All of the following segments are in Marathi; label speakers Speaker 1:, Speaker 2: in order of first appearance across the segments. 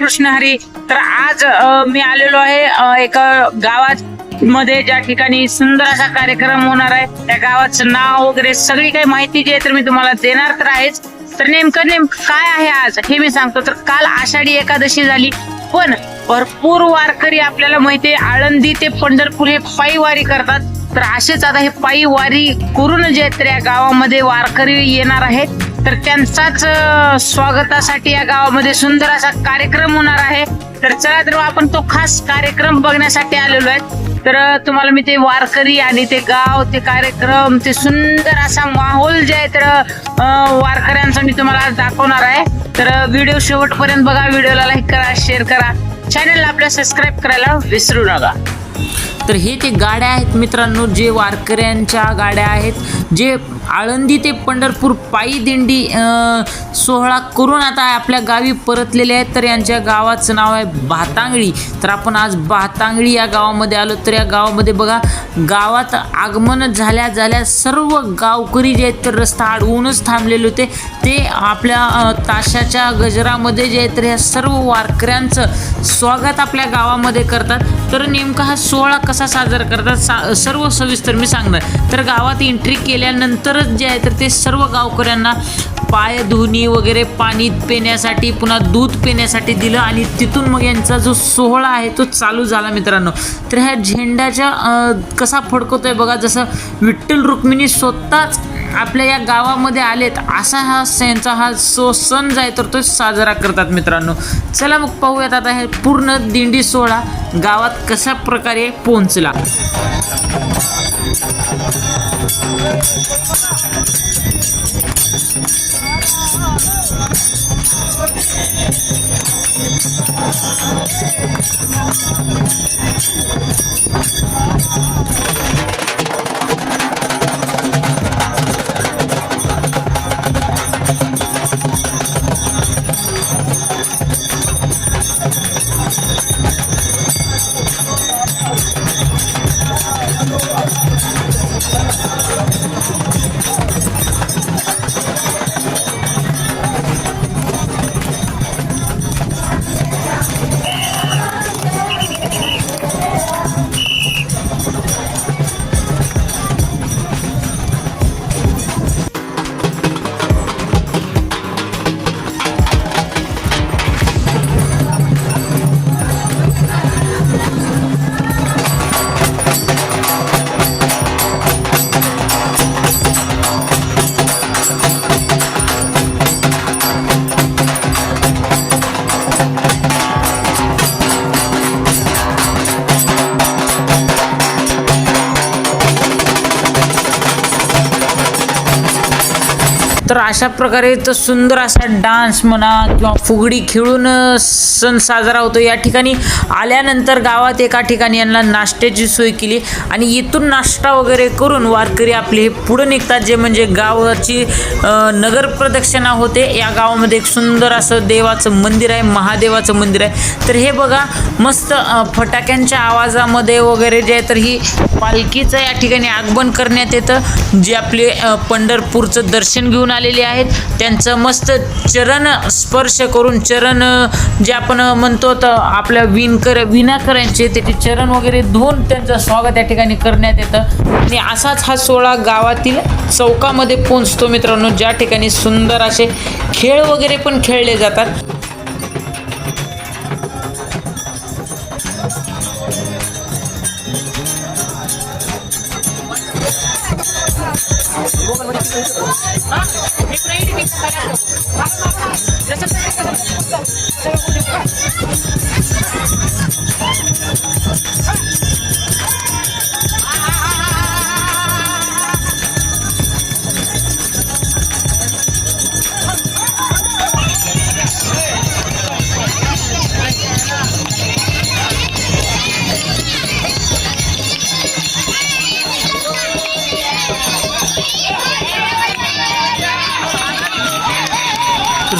Speaker 1: कृष्ण हरी. तर आज मी आलेलो आहे एका गावात मध्ये ज्या ठिकाणी सुंदर असा कार्यक्रम होणार आहे. त्या गावाचं नाव वगैरे सगळी काही माहिती जी आहे तर मी तुम्हाला देणार तर आहेच. तर नेमकं नेमकं काय आहे आज? हे मी सांगतो. तर काल आषाढी एकादशी झाली. पण भरपूर वारकरी आपल्याला माहितीये आळंदी ते पंढरपूर हे पायी वारी करतात. तर असेच आता हे पायी वारी करून जे तर या गावामध्ये वारकरी येणार आहेत. तर त्यांचाच स्वागतासाठी या गावामध्ये सुंदर असा कार्यक्रम होणार आहे. तर चला तर आपण तो खास कार्यक्रम बघण्यासाठी आलेलो आहे. तर तुम्हाला मी ते वारकरी आणि ते गाव ते कार्यक्रम ते सुंदर असा माहोल जे आहे तर वारकऱ्यांचा मी तुम्हाला आज दाखवणार आहे. तर व्हिडिओ शेवटपर्यंत बघा व्हिडिओला लाईक करा शेअर करा. चॅनलला आपल्या सबस्क्राईब करायला विसरू नका.
Speaker 2: तर हे ते गाड्या आहेत मित्रांनो जे वारकऱ्यांच्या गाड्या आहेत जे आळंदी ते पंढरपूर पायी दिंडी सोहळा करून आता आपल्या गावी परतलेले आहेत. तर यांच्या गावाचं नाव आहे भातांगळी. तर आपण आज भातांगळी या गावामध्ये आलो. तर या गावामध्ये बघा गावात आगमन झाल्या झाल्या सर्व गावकरी जे आहेत तर रस्ता अडवूनच थांबलेले होते. ते आपल्या ताशाच्या गजरामध्ये जे आहेत तर ह्या सर्व वारकऱ्यांचं स्वागत आपल्या गावामध्ये करतात. तर नेमका हा सोहळा कसा साजरा करतात सा सर्व सविस्तर मी सांगणार. तर गावात एंट्री केल्यानंतरच जे आहे तर ते सर्व गावकऱ्यांना पाय धुणी वगैरे पाणी पिण्यासाठी पुन्हा दूध पिण्यासाठी दिलं आणि तिथून मग यांचा जो सोहळा आहे तो चालू झाला मित्रांनो. तर ह्या झेंड्याच्या कसा कसा फडकवतोय बघा जसं विठ्ठल रुक्मिणी स्वतःच आपल्या या गावामध्ये आलेत असा हा सणचा हा सो सण जो आहे तर तो साजरा करतात मित्रांनो. चला मग पाहूयात आता हे पूर्ण दिंडी सोहळा गावात कशा प्रकारे पोहोचला. Thank you. तर अशा प्रकारे तर सुंदर असा डान्स म्हणा किंवा फुगडी खेळून सण साजरा होतो. या ठिकाणी आल्यानंतर गावात एका ठिकाणी यांना नाश्त्याची सोय केली आणि इथून नाश्ता वगैरे करून वारकरी आपले हे पुढं निघतात जे म्हणजे गावाची नगर प्रदक्षिणा होते. या गावामध्ये एक सुंदर असं देवाचं मंदिर आहे महादेवाचं मंदिर आहे. तर हे बघा मस्त फटाक्यांच्या आवाजामध्ये वगैरे जे आहे तर ही पालखीचं या ठिकाणी आगमन करण्यात येतं. जे आपले पंढरपूरचं दर्शन घेऊन आलेले आहेत. त्यांचं मस्त चरण स्पर्श करून चरण जे आपण म्हणतो तर आपल्या विणकर विणाकरांचे त्याचे चरण वगैरे धुवून त्यांचं स्वागत या ठिकाणी करण्यात येतं. आणि असाच हा सोहळा गावातील चौकामध्ये पोहोचतो मित्रांनो ज्या ठिकाणी सुंदर असे खेळ वगैरे पण खेळले जातात. May training, may tabanan. Baka baka, nasa sa ka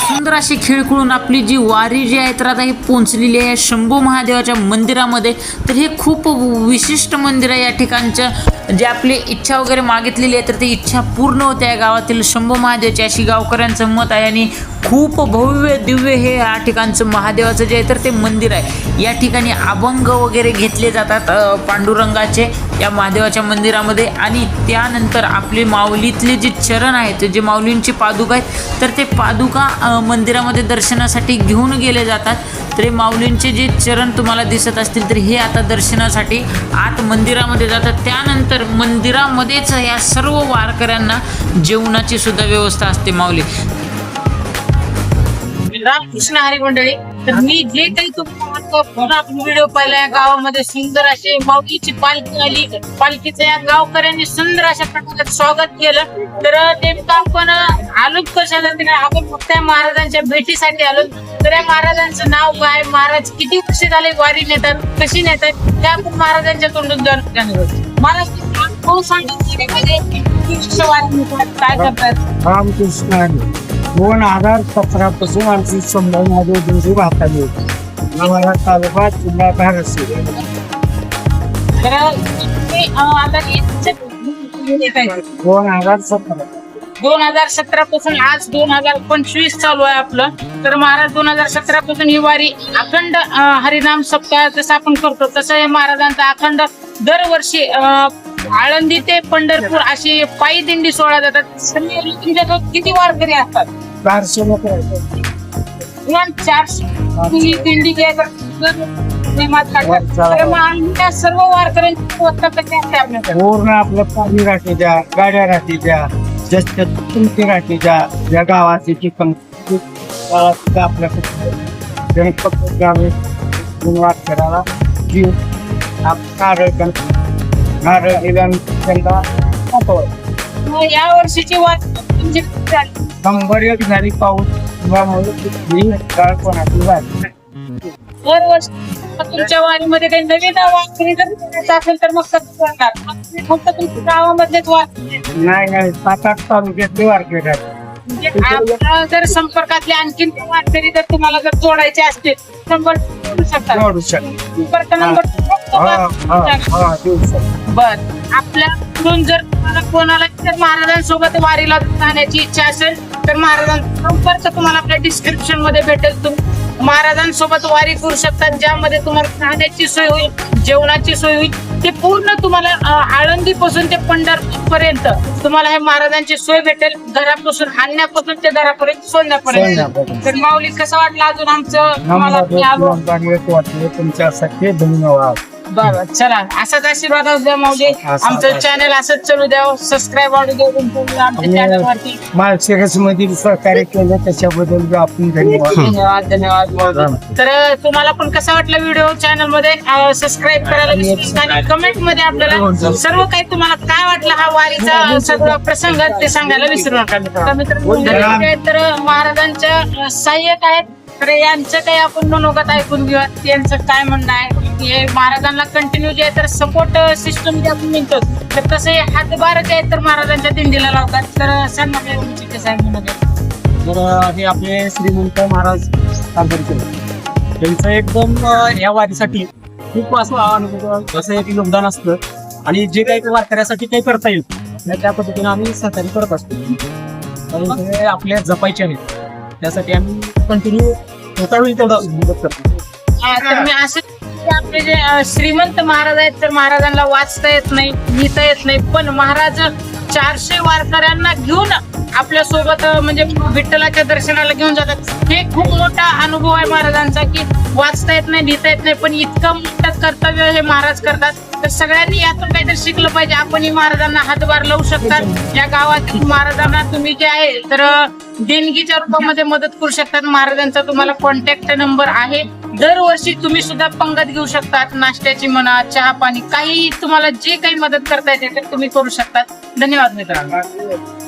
Speaker 2: सुंदर अशी खेळ खेळून आपली जी वारी जी आहे तर आता ही पोचलेली आहे शंभू महादेवाच्या मंदिरामध्ये. तर हे खूप विशिष्ट मंदिर आहे या ठिकाणचं. जे आपली इच्छा वगैरे मागितलेली आहे तर ती इच्छा पूर्ण होते या गावातील शंभू महादेवाची. अशी गावकऱ्यांचं मत आहे आणि खूप भव्य दिव्य हे या ठिकाणचं महादेवाचं जे आहे तर ते मंदिर आहे. या ठिकाणी अभंग वगैरे घेतले जातात पांडुरंगाचे या महादेवाच्या मंदिरामध्ये. आणि त्यानंतर आपले माऊलीतले जे चरण आहेत जे माऊलींची पादुका आहेत तर ते पादुका मंदिरामध्ये दर्शनासाठी घेऊन गेले जातात. तर माऊलींचे जे चरण तुम्हाला दिसत असतील तर हे आता दर्शनासाठी आत मंदिरामध्ये जातात. त्यानंतर मंदिरामध्येच या सर्व वारकऱ्यांना जेवणाची सुद्धा व्यवस्था असते माऊली.
Speaker 1: रामकृष्ण हरी मंडळी तर मी जे काही तुम्हाला व्हिडिओ पाहिला या गावामध्ये सुंदर असे माऊलीची पालखी आली. पालखीचं या गावकऱ्यांनी सुंदर अशा प्रकारे स्वागत केलं. तर नेमकं आपण आलो काय आपण फक्त महाराजांच्या भेटीसाठी आलो. तर या महाराजांचं नाव काय? महाराज किती वर्ष झाले वारी नेतात? कशी नेतात? ते आपण महाराजांच्या तोंडून जाणून. महाराज अनुभव सांगा वारीमध्ये किती वर्ष वारी नेतात? काय करतात?
Speaker 3: रामकृष्ण दोन हजार सतरा पासून आमची संभाजी दिवशी वाहताली होती आम्हाला तालुका जिल्हा धाराशिव
Speaker 1: तर.
Speaker 3: दोन हजार सतरा.
Speaker 1: दोन हजार सतरा पासून आज दोन हजार पंचवीस चालू आहे आपलं. तर महाराज दोन हजार सतरा पासून ही वारी अखंड हरिनाम सप्ताह जसं आपण करतो. तसं हे महाराजांचा अखंड दरवर्षी आळंदी ते पंढरपूर अशी पायी दिंडी सोहळा जातात. संध्याकाळी तुमच्यासोबत किती वारकरी असतात?
Speaker 3: चारशे लोक
Speaker 1: किमान चारशे ही दिंडी त्या सर्व वारकऱ्यांची
Speaker 3: पूर्ण आपलं पाणी राहते द्या गाड्या राहते द्या जास्त तुमची राहते द्या. ज्या गावाची ठिकाण आपल्याकडे गणपती गावे गुणवाट करायला जीव आप नारळ दिल्यानंतर.
Speaker 1: मग या वर्षीची वारी तुमची किती झाली?
Speaker 3: शंभर एक झाली पाऊस. कोणाची झाली
Speaker 1: तुमच्या वारीमध्ये काही नवीन वारकरी जर करायचं असेल तर मग कसं करणार? फक्त तुमच्या गावामधलेच वारकरी
Speaker 3: नाही नाही. सात आठ तालुक्यातले वारकरी आहेत.
Speaker 1: म्हणजे आपल्या जर संपर्कातले आणखीन वारकरी जर तुम्हाला जर जोडायचे असतील शंभर जोडू
Speaker 3: शकतो
Speaker 1: संपर्क नंबर
Speaker 3: हा. देऊ शकतो
Speaker 1: बर. आपल्याकडून जर तुम्हाला कोणाला जर महाराजांसोबत वारीला जाण्याची इच्छा असेल तर महाराजांचा संपर्क तुम्हाला आपल्या डिस्क्रिप्शनमध्ये भेटेल. तुम्ही महाराजांसोबत वारी करू शकतात ज्यामध्ये तुम्हाला राहण्याची सोय होईल जेवणाची सोय होईल ते पूर्ण तुम्हाला आळंदी पासून ते पंढरपूर पर्यंत तुम्हाला हे महाराजांची सोय भेटेल. घरापासून आणण्यापासून ते घरापर्यंत सोडण्यापर्यंत. तर माऊली कसं वाटलं अजून आमचं? तुम्हाला
Speaker 3: धन्यवाद.
Speaker 1: बरं चला असाच आशीर्वाद असू द्या माऊली. आमचं चॅनल असंच चालू द्या सबस्क्राईब वाढू द्या तुमचं आमच्या
Speaker 3: आणि-
Speaker 1: चॅनल वरती
Speaker 3: माळशिरस मधील सहकार्य केलं त्याच्याबद्दल बी आपण धन्यवाद.
Speaker 1: धन्यवाद धन्यवाद माऊली. तर तुम्हाला पण कसा वाटला व्हिडिओ चॅनलमध्ये सबस्क्राईब करायला विसरू नका. आणि कमेंटमध्ये आपल्याला सर्व काही तुम्हाला काय वाटलं हा वारीचा सगळं प्रसंग ते सांगायला विसरू नका. तर तर महाराजांच्या सहाय्यक आहेत. तर यांचं काही आपण मनोगत ऐकून घेऊया त्यांचं काय म्हणणं आहे? हे महाराजांना कंटिन्यू जे आहे तर सपोर्ट सिस्टम जे आपण म्हणतो तर तसे हातभार जे आहेत तर महाराजांच्या दिंडीला लावतात. तर आहे मनोगत
Speaker 4: तर हे आपले श्रीमंत महाराज तांबरकर त्यांचं एकदम या वारीसाठी खूप असं अनुभव जसं एक योगदान असतं. आणि जे काही वारकऱ्यासाठी काही करता येईल त्या- पद्धतीने आम्ही सहकार्य करत असतो. आपल्या जपायचे आहेत. त्यासाठी आम्ही कंटिन्यू होता होईल तेवढं. मदत करतो
Speaker 1: मी असं आपले जे अं, श्रीमंत महाराज आहेत तर महाराजांना वाचता येत नाही लिहिता येत नाही. पण महाराज चारशे वारकऱ्यांना घेऊन आपल्यासोबत म्हणजे विठ्ठलाच्या दर्शनाला घेऊन जातात. हे खूप मोठा अनुभव आहे महाराजांचा की वाचता येत नाही लिहिता येत नाही पण इतकं मोठं कर्तव्य हे महाराज करतात. तर सगळ्यांनी यातून काहीतरी शिकलं पाहिजे. आपणही महाराजांना हातभार लावू शकतात. या गावातील महाराजांना तुम्ही जे आहे तर अं, देणगीच्या रूपामध्ये मदत करू शकतात. महाराजांचा तुम्हाला कॉन्टॅक्ट नंबर आहे. दरवर्षी तुम्ही सुद्धा पंगत घेऊ शकतात नाश्त्याची म्हणा चहा पाणी काही तुम्हाला जे काही मदत करता येते ते तुम्ही करू शकतात. धन्यवाद मित्रांनो.